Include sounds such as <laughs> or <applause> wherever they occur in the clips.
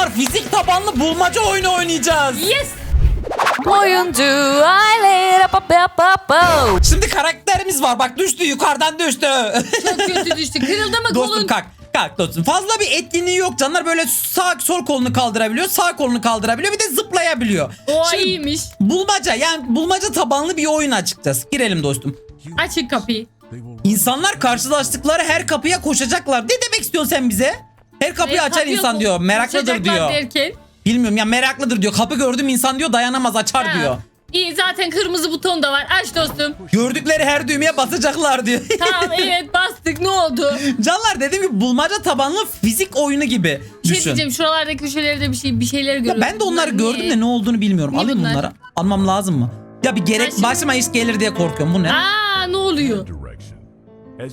Canlar fizik tabanlı bulmaca oyunu oynayacağız. Yes. Oyuncu aile pa pa pa pa. Şimdi karakterimiz var. Bak düştü yukarıdan düştü. Çok kötü düştü. Kırıldı mı dostum kolun? kalk. Kalk dostum. Fazla bir etkinliği yok canlar. Böyle sağ sol kolunu kaldırabiliyor. Sağ kolunu kaldırabiliyor. Bir de zıplayabiliyor. O Şimdi iyiymiş. bulmaca yani bulmaca tabanlı bir oyun açıkçası. Girelim dostum. Açın kapıyı. İnsanlar karşılaştıkları her kapıya koşacaklar. Ne demek istiyorsun sen bize? Her kapıyı E, açan kapıyı insan diyor. Meraklıdır diyor. Derken, Bilmiyorum ya meraklıdır diyor. Kapı gördüm insan diyor dayanamaz açar Ha. diyor. İyi zaten kırmızı buton da var. Aç dostum. Gördükleri her düğmeye basacaklar diyor. <laughs> Tamam evet bastık ne oldu? Canlar dediğim gibi bulmaca tabanlı fizik oyunu gibi Bir şey düşün. diyeceğim şuralarda köşelerde bir şey bir şeyler Ya görüyorum. ben de onları Bunlar gördüm ne? de ne olduğunu bilmiyorum. Ne Alayım bunlar? bunları. Almam lazım mı? Ya bir gerek Ben şimdi- başıma iş gelir diye korkuyorum. Bu ne? Aa ne oluyor?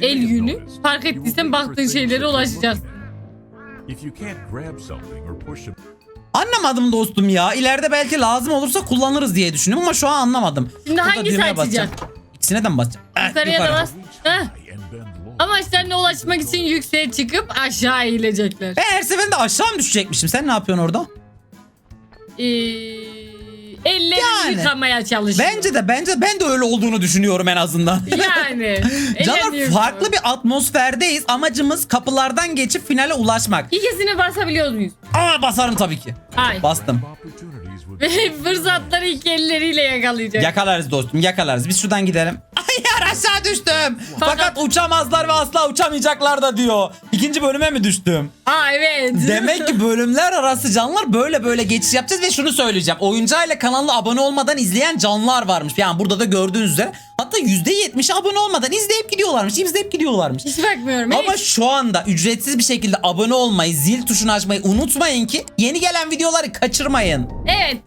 El yünü. Fark ettiysen baktığın şeylere ulaşacaksın. Anlamadım dostum ya. İleride belki lazım olursa kullanırız diye düşünüyorum ama şu an anlamadım. Şimdi Burada hangisi düğmeye basacağım. İkisine de mi basacağım? Eh, Yukarıya da yukarı. bas. Heh. Amaçlarına ulaşmak için yükseğe çıkıp aşağı eğilecekler. Ben her seferinde aşağı mı düşecekmişim? Sen ne yapıyorsun orada? Ee, ellerini Yani. yıkamaya çalışıyor. Bence de bence ben de öyle olduğunu düşünüyorum en azından. Yani. <laughs> Canlar farklı bir atmosferdeyiz. Amacımız kapılardan geçip finale ulaşmak. İkisini basabiliyor muyuz? Aa basarım tabii ki. Hayır. Bastım. Ve <laughs> fırsatları iki elleriyle yakalayacak. Yakalarız dostum yakalarız. Biz şuradan gidelim. Ay <laughs> aşağı düştüm. Fakat, uçamazlar ve asla uçamayacaklar da diyor. İkinci bölüme mi düştüm? Aa evet. <laughs> Demek ki bölümler arası canlar böyle böyle geçiş yapacağız ve şunu söyleyeceğim. Oyuncayla kanalına abone olmadan izleyen canlar varmış. Yani burada da gördüğünüz üzere. Hatta %70 abone olmadan izleyip gidiyorlarmış. izleyip gidiyorlarmış. Hiç bakmıyorum. Ama Hiç. şu anda ücretsiz bir şekilde abone olmayı, zil tuşunu açmayı unutmayın ki yeni gelen videoları kaçırmayın. Evet.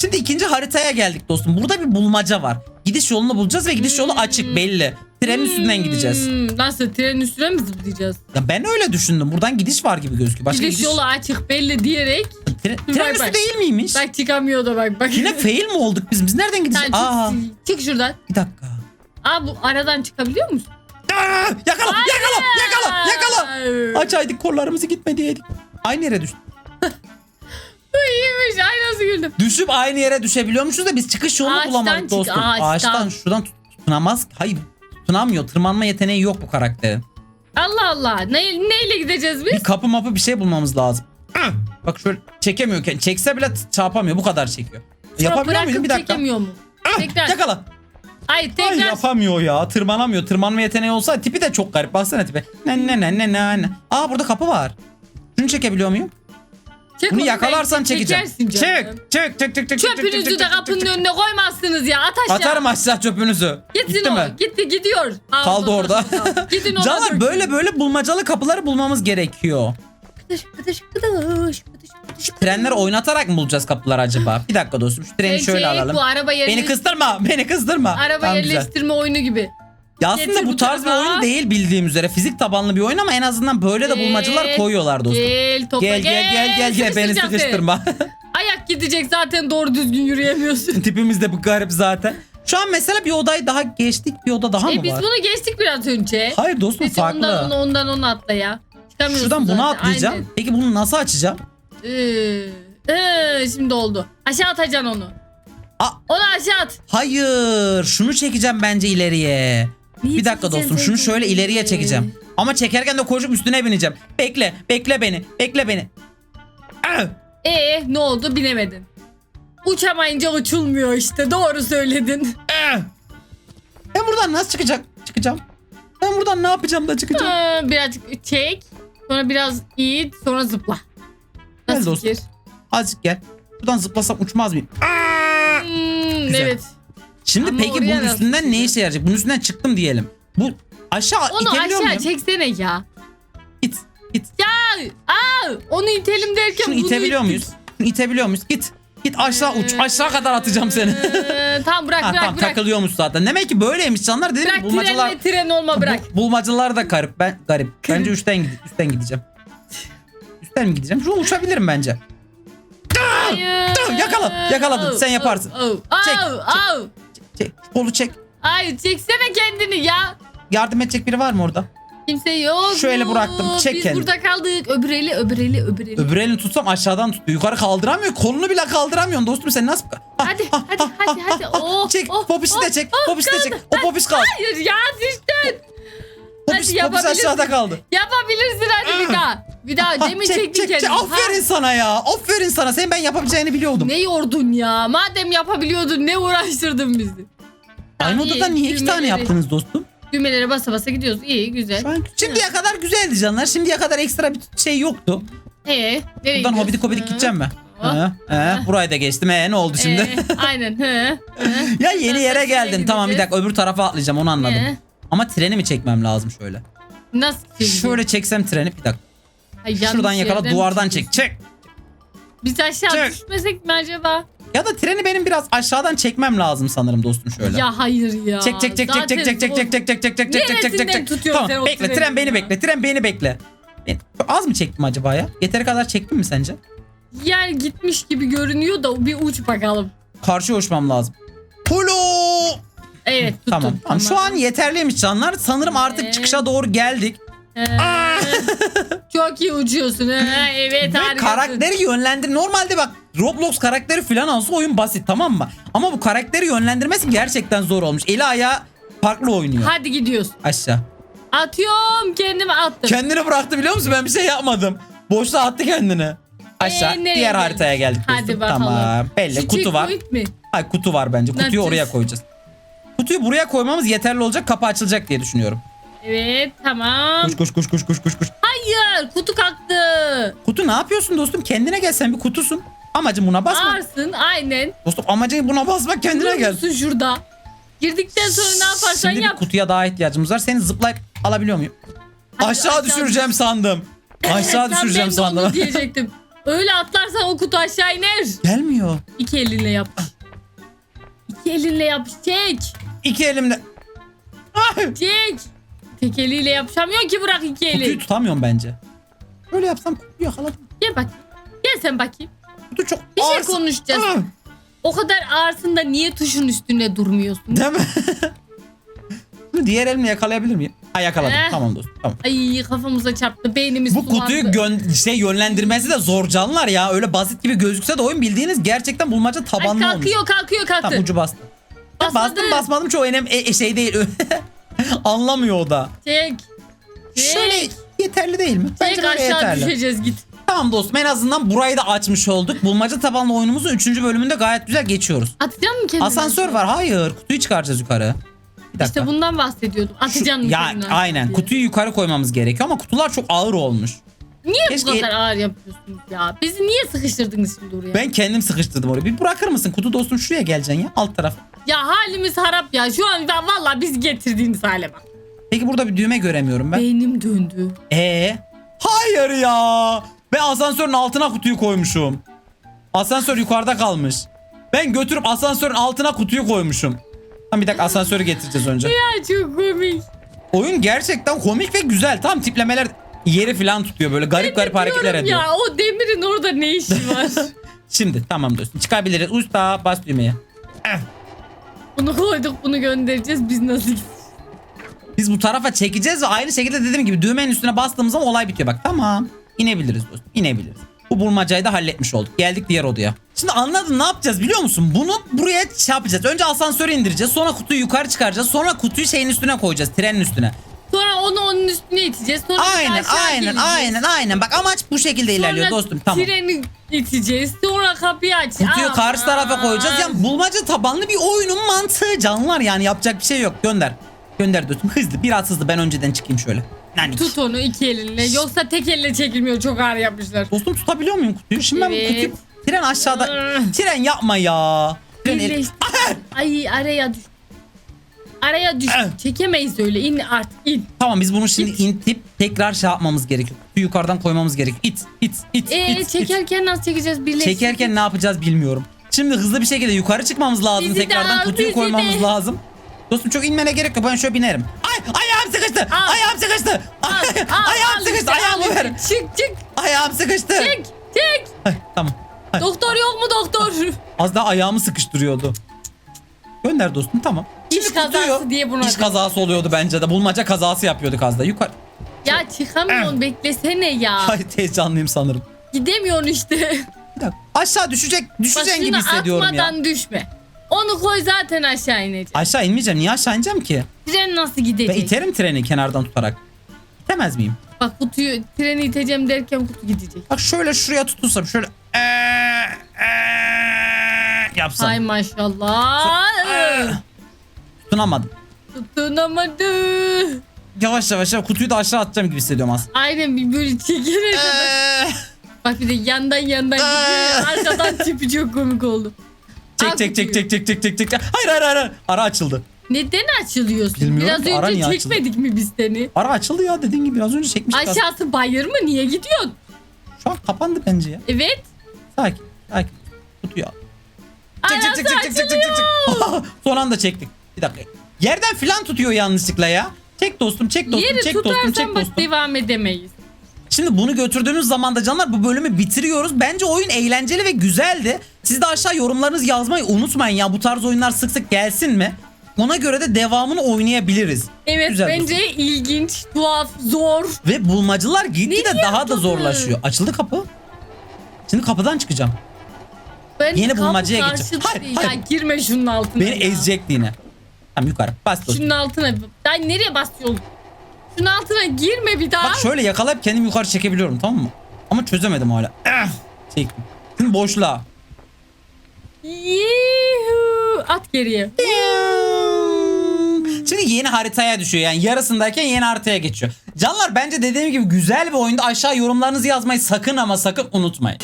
Şimdi ikinci haritaya geldik dostum. Burada bir bulmaca var. Gidiş yolunu bulacağız ve gidiş yolu açık belli. Trenin üstünden gideceğiz. Hmm, nasıl trenin üstüne mi zıplayacağız? Ya ben öyle düşündüm. Buradan gidiş var gibi gözüküyor. Başka Gidiş gidiş, yolu açık belli diyerek. Tre- Bak, tren üstü bak. değil miymiş? Bak çıkamıyor da bak bak. Yine fail mi olduk biz? Biz nereden gideceğiz? Sen Aa, çık, çık şuradan. bir dakika. Aa bu aradan çıkabiliyor musun? Aa, yakala, yakala, yakala, yakala. Ay. Açaydık kollarımızı gitme diyeydik. Aynı yere düştük. Bu iyiymiş. Ay nasıl güldüm. Düşüp aynı yere düşebiliyormuşuz da biz çıkış yolunu Ağaçtan bulamadık çık, dostum. ağaçtan. şuradan tut- tutunamaz. Hayır tutunamıyor. Tırmanma yeteneği yok bu karakterin. Allah Allah. Ne, neyle gideceğiz biz? Bir kapı mapı bir şey bulmamız lazım. Bak şöyle çekemiyorken çekse bile t- çarpamıyor bu kadar çekiyor. Yapabiliyor Bırakıp muydun bir dakika? çekemiyor mu? Tekrar. Yakala. Ay Ay tekrar. yapamıyor ya. Tırmanamıyor. Tırmanma yeteneği olsa tipi de çok garip. Baksana tipi. Ne ne ne ne ne ne. Aa burada kapı var. Şunu çekebiliyor muyum? Çek Bunu onu, yakalarsan belki çekeceğim. çekersin canım. Çek. Çek çek çek çek. çek, çek, Çöpünüzü çek, de çek, kapının çek, çek. önüne koymazsınız ya. At aşağı. Atarım aşağı çöpünüzü. Gitsin Gitti o. mi? Gitti gidiyor. Aa, Kaldı orada. Gidin <laughs> ona. Canlar böyle böyle bulmacalı kapıları bulmamız gerekiyor. Kıdış kıdış kıdış kıdış kıdış. Trenleri oynatarak mı bulacağız kapıları acaba? Bir dakika dostum şu treni Bence şöyle alalım. Bu araba Beni yerleştirme, kızdırma. Beni kızdırma. araba Tamam, güzel. yerleştirme oyunu gibi. Ya aslında bu bu tarz bir tarafa. oyun değil bildiğim üzere. Fizik tabanlı bir oyun ama en azından böyle de bulmacalar Gel, koyuyorlar dostum. Gel topla Gel gel gel gel gel beni sıkıştırma. <laughs> Ayak gidecek zaten doğru düzgün yürüyemiyorsun. <laughs> Tipimiz de bu garip zaten. Şu an mesela bir odayı daha geçtik. Bir oda daha e mı biz var? bunu geçtik biraz önce. Hayır dostum Neyse, farklı. Ondan onu ondan onu atla ya. Çıkamıyorsun Şuradan bunu zaten, atlayacağım. aynen. Peki bunu nasıl açacağım? Ee, ee, şimdi oldu. Aşağı atacaksın onu. Aa, Onu aşağı at. hayır. Şunu çekeceğim bence ileriye. Neyi Bir dakika dostum şunu şöyle ileriye çekeceğim. Ama çekerken de koşup üstüne bineceğim. Bekle, bekle beni, bekle beni. Ah! Ee ne oldu bilemedin. Uçamayınca uçulmuyor işte doğru söyledin. Ah! Ben buradan nasıl çıkacak? Çıkacağım. Ben buradan ne yapacağım da çıkacağım? Aa, birazcık çek. Sonra biraz it sonra zıpla. Gel Nasıl dostum. fikir? Azıcık gel. Buradan zıplasam uçmaz mıyım? Hmm, Güzel. evet. Şimdi Ama peki oraya bunun nasıl üstünden ne çıkacağız? işe yarayacak? Bunun üstünden çıktım diyelim. Bu aşağı Onu itebiliyor aşağı muyum? çeksene ya. Git, git. Aa, aa, onu itelim derken Şunu bunu itebiliyor ittik. muyuz? Şunu itebiliyor muyuz? Git. Git aşağı uç. Aşağı kadar atacağım seni. Ee, <laughs> tamam bırak ha, bırak tamam bırak. takılıyormuş zaten. Demek ki böyleymiş canlar. Dedim Bırak ki bulmacalar, trenle tren olma bırak. bu- bulmacalar da garip. Ben garip. Bence üstten üstten gideceğim. Üstten mi gideceğim? Şu uçabilirim bence. Hayır. yakala, yakaladın. Sen yaparsın. Au, au, Çek, au, çek. au. Çek, kolu çek. Ay çeksene kendini ya. Yardım edecek biri var mı orada? Kimse yok. Şöyle bıraktım, çek Biz kendini. burada kaldık. Öbür eli öbür eli öbür eli. Öbür elini tutsam aşağıdan tutuyor. Yukarı kaldıramıyor. Kolunu bile kaldıramıyorsun dostum sen nasıl... Ah, Hadi ah, hadi ah, hadi ah, hadi. ah, Oh, Çek oh, popişi de oh, çek. oh, Popişi de çek. O popiş kaldı. Hayır ya düştün. Hadi popiş yapabilirsin. aşağıda kaldı. Yapabilirsin hadi bir <clears throat> daha. Bir daha Ah, demin çek, çektin çek, çek. kendini. Aferin sana ya. Aferin sana. Sen ben yapabileceğini biliyordum. Ne yordun ya? Madem yapabiliyordun ne uğraştırdın bizi? Aynı İyi, odada niye iki tane düğmeleri- yaptınız dostum? Düğmelere basa basa gidiyoruz. İyi güzel. Şu an şimdiye kadar güzeldi canlar. Şimdiye kadar ekstra bir şey yoktu. Ee, nereye Buradan hobidik hobidik gideceğim mi? He, he, burayı da geçtim. He, ne oldu şimdi? Ee, <laughs> aynen. Hı, hı. <laughs> ya yeni yere şuraya Tamam bir dakika öbür tarafa atlayacağım onu anladım. Ee, Ama treni mi çekmem lazım şöyle? nasıl çekeceğiz? Şöyle çeksem treni bir dakika. Ay, yanlış Şuradan yakala yerden duvardan çek. Çek. Biz aşağı Çek. düşmesek mi acaba? Ya da treni benim biraz aşağıdan çekmem lazım sanırım dostum şöyle. Ya hayır ya. Çek çek çek çek çek çek çek çek çek çek çek çek çek çek çek çek Tamam bekle tren beni bekle. Tren beni bekle. Az mı çektim acaba ya? Yeteri kadar çektim mi sence? Yani gitmiş gibi görünüyor da bir uç bakalım. Karşıya uçmam lazım. Polo! Evet tuttum. Tamam. tamam. Şu an yeterliymiş canlar. Sanırım artık Ee? çıkışa doğru geldik. Ee, çok iyi uçuyorsun. Ha, evet Ve harikasın. karakteri yönlendir. Normalde bak Roblox karakteri falan olsa oyun basit tamam mı? Ama bu karakteri yönlendirmesi gerçekten zor olmuş. Eli ayağı farklı oynuyor. Hadi gidiyoruz. Aşağı. Atıyorum kendimi attım. Kendini bıraktı biliyor musun? Ben bir şey yapmadım. Boşluğa attı kendini. Aşağı. Ee, nereye Diğer geldik? haritaya geldik. Hadi dostum. bakalım. Tamam. Belli. Şu kutu var. checkpoint mi? Hayır kutu var bence. Kutuyu yapacağız? oraya koyacağız. Kutuyu buraya koymamız yeterli olacak. Kapı açılacak diye düşünüyorum. Evet tamam. Koş koş koş koş koş koş koş. Hayır kutu kalktı. Kutu ne yapıyorsun dostum? Kendine gel sen bir kutusun. Amacın buna basma. Ağırsın aynen. Dostum amacın buna basmak kendine gel. musun şurada? Girdikten sonra ne yaparsan Şimdi bir yap. kutuya daha ihtiyacımız var. Seni zıplayıp alabiliyor muyum? Hadi aşağı, aşağı düşüreceğim sandım. Aşağı Tam düşüreceğim ben de onu sandım. <laughs> diyecektim. Öyle atlarsan o kutu aşağı iner. Gelmiyor. İki elinle yap. İki elinle yap. Çek. İki elimde. Ah! Çek. Tek eliyle yapışamıyor ki bırak iki eli. Kutuyu tutamıyorum bence. Öyle yapsam kutuyu yakaladım. Gel bak. Gel sen bakayım. Kutu çok Bir şey konuşacağız. O kadar ağırsın da niye tuşun üstünde durmuyorsun? Değil mi? <laughs> Bunu diğer elimle yakalayabilir miyim? Ha yakaladım. Eh. Tamam dostum. Tamam. Ay kafamıza çarptı. Beynimiz Bu sulandı. kutuyu gön şey yönlendirmesi de zor canlar ya. Öyle basit gibi gözükse de oyun bildiğiniz gerçekten bulmaca Ay, tabanlı olmuş. kalkıyor kalkıyor kalktı. Tamam ucu bastı. Basmadı. Bastım basmadım çoğu önem e, e, şey değil. <laughs> <laughs> Anlamıyor o da. Çek. Çek. Şöyle yeterli değil mi? Bence Çek böyle aşağı yeterli. düşeceğiz git. Tamam dostum en azından burayı da açmış olduk. Bulmaca tabanlı oyunumuzun 3. bölümünde gayet güzel geçiyoruz. Atacağım mı kendini? Asansör var. Hayır. Kutuyu çıkaracağız yukarı. Bir dakika. İşte bundan bahsediyordum. Atacağım mı ya kendini aynen. diye. Kutuyu yukarı koymamız gerekiyor ama kutular çok ağır olmuş. Niye Keşke- bu kadar ağır yapıyorsunuz ya? Bizi niye sıkıştırdınız şimdi oraya? Ben kendim sıkıştırdım orayı. Bir bırakır mısın? Kutu dostum şuraya geleceksin ya. Alt taraf. Ya halimiz harap ya. Şu an ben valla biz getirdiğiniz hale bak. Peki burada bir düğme göremiyorum ben. Beynim döndü. Ee? Hayır ya. Ben asansörün altına kutuyu koymuşum. Asansör yukarıda kalmış. Ben götürüp asansörün altına kutuyu koymuşum. Tamam bir dakika asansörü getireceğiz önce. Ya çok komik. Oyun gerçekten komik ve güzel. Tam tiplemeler yeri falan tutuyor böyle garip garip hareketler ediyor. Ya o demirin orada ne işi <laughs> var? Şimdi tamam dostum çıkabiliriz. Usta bas düğmeye. bunu koyduk bunu göndereceğiz biz nasıl Biz bu tarafa çekeceğiz ve aynı şekilde dediğim gibi düğmenin üstüne bastığımız zaman olay bitiyor. Bak tamam inebiliriz dostum inebiliriz. Bu bulmacayı da halletmiş olduk. Geldik diğer odaya. Şimdi anladın ne yapacağız biliyor musun? Bunu buraya şey yapacağız. Önce asansörü indireceğiz. Sonra kutuyu yukarı çıkaracağız. Sonra kutuyu şeyin üstüne koyacağız. Trenin üstüne. Sonra onu onun üstüne iteceğiz. Sonra Aynen aşağı aynen geleceğiz. aynen aynen. Bak amaç bu şekilde ilerliyor dostum. Tamam. Treni iteceğiz. Sonra kapıyı aç. Kutuyu Aman. karşı tarafa koyacağız. Yani bulmaca tabanlı bir oyunun mantığı canlar yani yapacak bir şey yok. Gönder. Gönder dostum. <laughs> Hızlı biraz hızlı ben önceden çıkayım şöyle. Yani Tut onu iki elinle. Yoksa tek elle çekilmiyor. Çok ağır yapmışlar. Dostum tutabiliyor muyum kutuyu? Şimdi ben bu Evet. kutuyu... Tren aşağıda... Tren yapma ya. Tren el-. Ay araya düş. Araya düş. Ah. Çekemeyiz öyle. İn artık in. Tamam biz bunu şimdi intip tekrar şey yapmamız gerekiyor. Kutuyu yukarıdan koymamız gerekiyor. İt, it, it, Ee, it, it. çekerken nasıl çekeceğiz? Birleştir. Çekerken ne yapacağız bilmiyorum. Şimdi hızlı bir şekilde yukarı çıkmamız lazım. Bizi de Tekrardan al, kutuyu bizi koymamız de. lazım. Dostum çok inmene gerek yok. Ben şöyle binerim. Ay ayağım sıkıştı. Al. Ayağım sıkıştı. Al, al, <laughs> ayağım al sıkıştı. işte, Ayağımı al ver. işte. Çık çık. Ayağım sıkıştı. Çek. Çek. Ay, tamam. Ay, Doktor yok mu doktor? Az daha ayağımı sıkıştırıyordu. Gönder dostum tamam. Kazası diye buna. İş kazası oluyordu bence de. Bulmaca kazası yapıyorduk az da. Yukarı. Ya çıkamıyorsun beklesene ya. Ay heyecanlıyım sanırım. Gidemiyorsun işte. Bir dakika. Aşağı düşecek, Bak düşeceksin gibi hissediyorum ya. atmadan düşme. Onu koy zaten aşağı inecek. Aşağı inmeyeceğim. Niye aşağı ineceğim ki? Tren nasıl Ben gidecek? iterim treni kenardan tutarak. İtemez miyim? Bak kutuyu treni iteceğim derken kutu gidecek. Bak şöyle şuraya tutunsam şöyle eee, eee, yapsam. Hay maşallah. Tutunamadım. Tutunamadı. Yavaş yavaş yavaş kutuyu da aşağı atacağım gibi hissediyorum aslında. Aynen bir böyle çekene kadar. Eee, Bak bir de yandan yandan gidiyor. ya. Arkadan tipi çok komik oldu. Çek çek çek çek çek çek çek çek. Hayır hayır hayır. Ara açıldı. Neden açılıyorsun? Bilmiyorum Biraz ki, ara önce niye çekmedik mi biz seni? Ara açıldı ya dediğin gibi az önce çekmiştik. Aşağısı bayır mı? Niye gidiyorsun? Şu an kapandı bence ya. Evet. Sakin. Sakin. Kutuyu al. Çek çek çek çek çek çek çek. <laughs> Son anda çektik. Bir dakika. Yerden filan tutuyor yanlışlıkla ya. Çek dostum çek dostum Yeri çek dostum tutarsan çek bak dostum. devam edemeyiz. Şimdi bunu götürdüğümüz zaman da canlar bu bölümü bitiriyoruz. Bence oyun eğlenceli ve güzeldi. Siz de aşağı yorumlarınızı yazmayı unutmayın ya. Bu tarz oyunlar sık sık gelsin mi? Ona göre de devamını oynayabiliriz. Evet Güzel bence ilginç, tuhaf, zor. Ve bulmacalar gitgide Nereye daha da atladın? zorlaşıyor. Açıldı kapı. Şimdi kapıdan çıkacağım. Ben Yeni kapı bulmacaya karşı gideceğim. Hayır, değil. hayır. Ya girme şunun altına Beni ya. ezecekti yine. Tamam yukarı. Bas dostum. Şunun altına. Ben nereye basıyorum? Şunun altına girme bir daha. Bak şöyle yakalayıp kendimi yukarı çekebiliyorum tamam mı? Ama çözemedim hala. Eh, Çektim. Şimdi boşluğa. At geriye. Şimdi yeni haritaya düşüyor yani yarısındayken yeni haritaya geçiyor. Canlar bence dediğim gibi güzel bir oyunda aşağı yorumlarınızı yazmayı sakın ama sakın unutmayın.